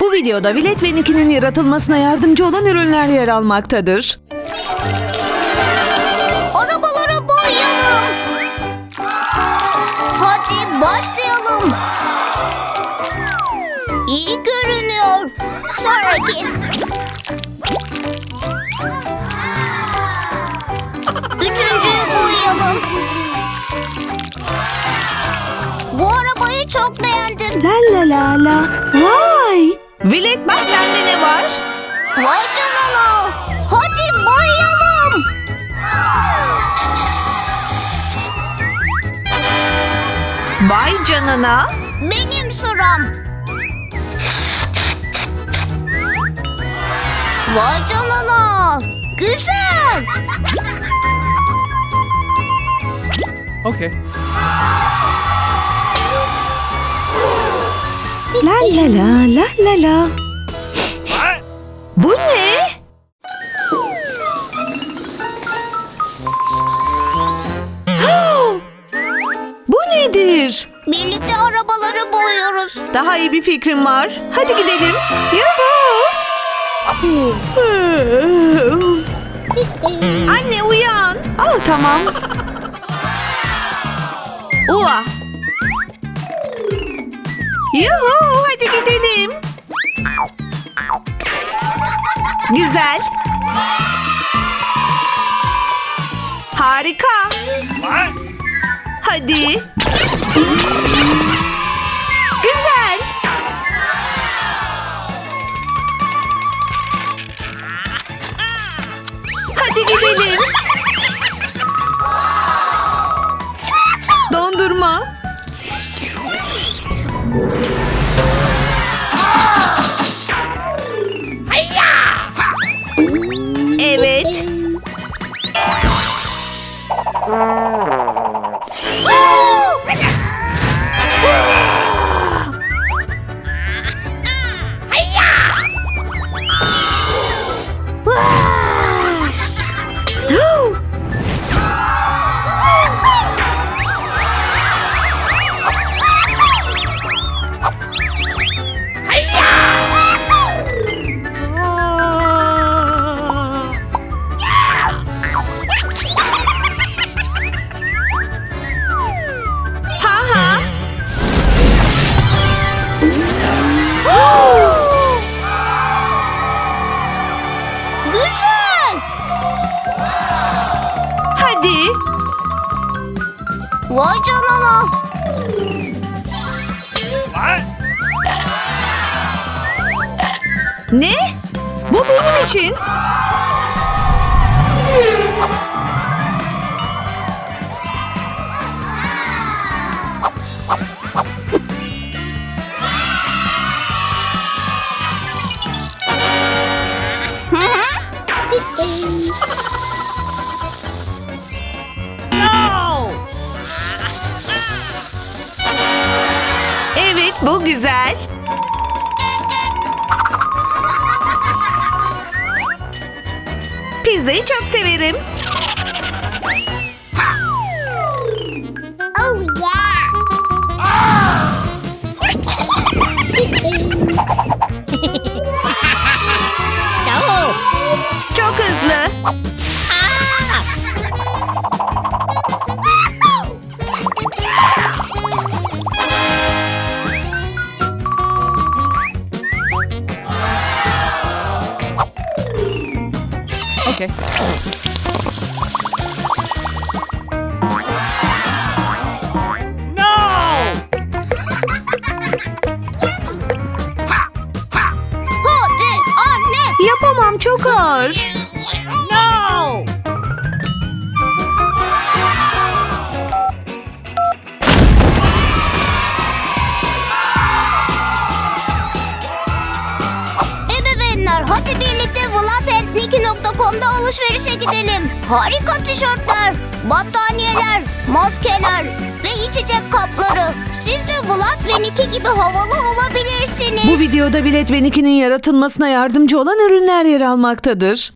Bu videoda Vilet ve Nicky'nin yaratılmasına yardımcı olan ürünler yer almaktadır. Arabaları boyayalım. Hadi başlayalım. İyi görünüyor. Sonraki. Üçüncüyü boyayalım. Bu arabayı çok beğendim. La la la la. Vilet bak bende ne var? Vay canına. Hadi boyayalım. Vay canına. Benim sıram. Vay canına. Güzel. Okay. La la la la la la. Bu ne? Bu nedir? Birlikte arabaları boyuyoruz. Daha iyi bir fikrim var. Hadi gidelim. Yuhu! Anne uyan. Oh tamam. Ua. Yuhu hadi gidelim. Güzel. Harika. Hadi. Güzel. Hadi gidelim. Evet. Hadi. Vay canına. Ne? Bu benim için. Evet, bu güzel. Pizzayı çok severim. Okay. Hadi anne. Yapamam, çok ağır. Ebeveynler hadi birlikte vlasetniki.com'da alışverişe gidelim. Harika tişörtler, battaniyeler, maskeler ve içecek kapları. Siz de Vlad ve Niki gibi havalı olabilirsiniz. Bu videoda Bilet ve Nicky'nin yaratılmasına yardımcı olan ürünler yer almaktadır.